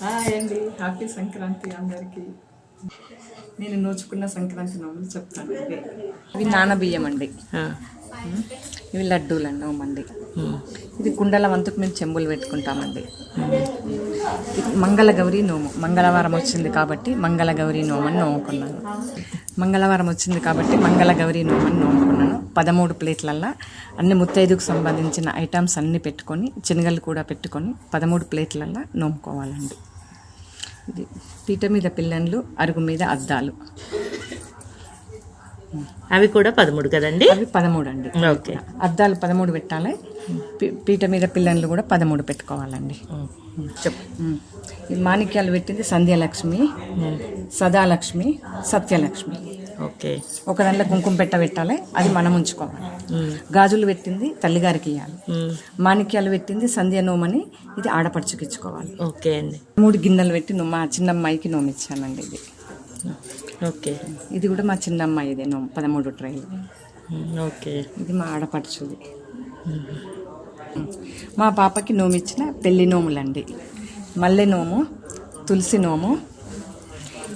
Hi అండి. Happy Sankranti అందరికీ. నేను నోచుకున్న సంక్రాంతి నవ్వులు చెప్తాను అండి ఇవి నానబియ్యం అండి. ఇవి లడ్డూలు అండి. ఇది కుండల వంతుకు మేము చెంబులు పెట్టుకుంటామండి. ఇది మంగళగౌరి నోము. మంగళవారం వచ్చింది కాబట్టి మంగళగౌరి నోమని నోముకున్నాను. మంగళవారం వచ్చింది కాబట్టి మంగళగౌరి నోమని నోముకున్నాను. పదమూడు ప్లేట్లల్లో అన్ని ముత్తైదుకు సంబంధించిన ఐటమ్స్ అన్నీ పెట్టుకొని శనగలు కూడా పెట్టుకొని పదమూడు ప్లేట్లల్లో నోముకోవాలండి. ఇది పీట మీద పిల్లన్లు అరుగు మీద అద్దాలు. అవి కూడా పదమూడు కదండి? అవి పదమూడు అండి ఓకే. అద్దాలు పదమూడు పెట్టాలి. పీట మీద పిల్లన్లు కూడా పదమూడు పెట్టుకోవాలండి. మాణిక్యాలు పెట్టింది సంధ్యలక్ష్మి సదాలక్ష్మి సత్యలక్ష్మి. ఓకే. ఒక దాంట్లో కుంకుమ పెట్ట పెట్టాలి అది మనం ఉంచుకోవాలి. గాజులు పెట్టింది తల్లిగారికి ఇవ్వాలి మాణిక్యాలు పెట్టింది సంధ్య నోమని ఇది ఆడపడుచుకి ఇచ్చుకోవాలి ఓకే అండి. మూడు గిన్నెలు పెట్టి నువ్వు మా చిన్నమ్మాయికి నోమిచ్చానండి ఇది. ఓకే. ఇది కూడా మా చిన్నమ్మాయి ఇదే నోము పదమూడు ట్రైలు. ఓకే. ఇది మా ఆడపడుచుది. మా పాపకి నోమిచ్చిన పెళ్ళి నోములండి. మల్లె నోము తులసి నోము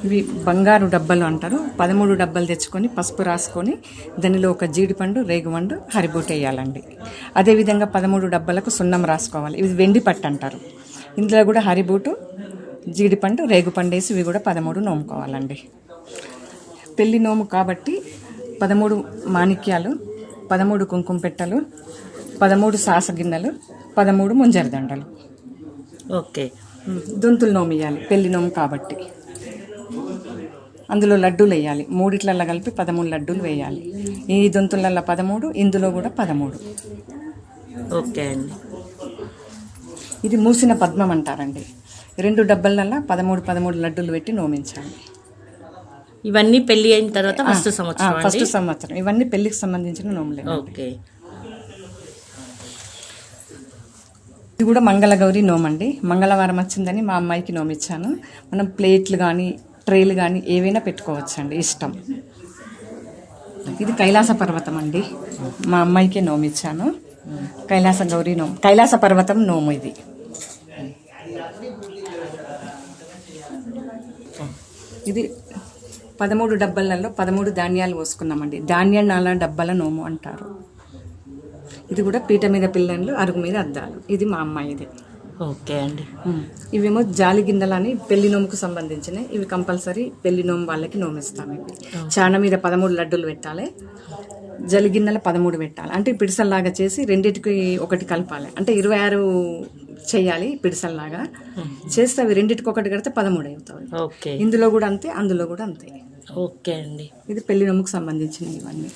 ఇవి బంగారు డబ్బలు అంటారు. పదమూడు డబ్బలు తెచ్చుకొని పసుపు రాసుకొని దానిలో ఒక జీడిపండు రేగుపండు హరిబూట వేయాలండి. అదేవిధంగా పదమూడు డబ్బలకు సున్నం రాసుకోవాలి. ఇవి వెండి పట్టు అంటారు. ఇందులో కూడా హరిబూటు జీడిపండు రేగుపండు వేసి ఇవి కూడా పదమూడు నోముకోవాలండి. పెళ్ళి నోము కాబట్టి పదమూడు మాణిక్యాలు పదమూడు కుంకుమ పెట్టెలు పదమూడు సాస గిన్నెలు పదమూడు ముంజర దండలు ఓకే. దొంతులు నోము వేయాలి పెళ్ళి నోము కాబట్టి. అందులో లడ్డూలు వేయాలి. మూడిట్లల్లో కలిపి పదమూడు లడ్డూలు వేయాలి. ఈ దొంతులల్లో పదమూడు ఇందులో కూడా పదమూడు. ఓకే అండి. ఇది మూసిన పద్మం అంటారండి. రెండు డబ్బలల్లో పదమూడు పదమూడు లడ్డూలు పెట్టి నోమించాలి. ఇవన్నీ పెళ్ళి అయిన తర్వాత ఫస్ట్ సంవత్సరం ఫస్ట్ సంవత్సరం. ఇవన్నీ పెళ్ళికి సంబంధించిన నోములే ఓకే. ఇది కూడా మంగళగౌరి నోమండి. మంగళవారం వచ్చిందని మా అమ్మాయికి నోమిచ్చాను. మనం ప్లేట్లు కానీ ట్రేలు కానీ ఏవైనా పెట్టుకోవచ్చండి ఇష్టం. ఇది కైలాస పర్వతం అండి. మా అమ్మాయికే నోమిచ్చాను. కైలాస గౌరీ నోము కైలాస పర్వతం నోము ఇది. ఇది పదమూడు డబ్బలలో పదమూడు ధాన్యాలు పోసుకున్నామండి. ధాన్యాల డబ్బల నోము అంటారు. ఇది కూడా పీట మీద పిల్లలు అరుగు మీద అద్దాలు. ఇది మా అమ్మాయిది. ఓకే అండి. ఇవేమో జాలి గిన్నెలని పెళ్ళి నోముకు సంబంధించినవి ఇవి కంపల్సరీ పెళ్ళి నోము వాళ్ళకి నోమిస్తాం ఇవి. చాన మీద పదమూడు లడ్డూలు పెట్టాలి. జలి గిన్నెల పదమూడు పెట్టాలి. అంటే పిడిసల్లాగా చేసి రెండింటికి ఒకటి కలపాలి. అంటే ఇరవై ఆరు చేయాలి పిడిసల్లాగా. చేస్తే అవి రెండింటికి ఒకటి కడితే పదమూడు అవుతాయి. ఓకే. ఇందులో కూడా అంతే అందులో కూడా అంతే. ఓకే అండి. ఇది పెళ్ళి నోముకు సంబంధించినవి ఇవన్నీ.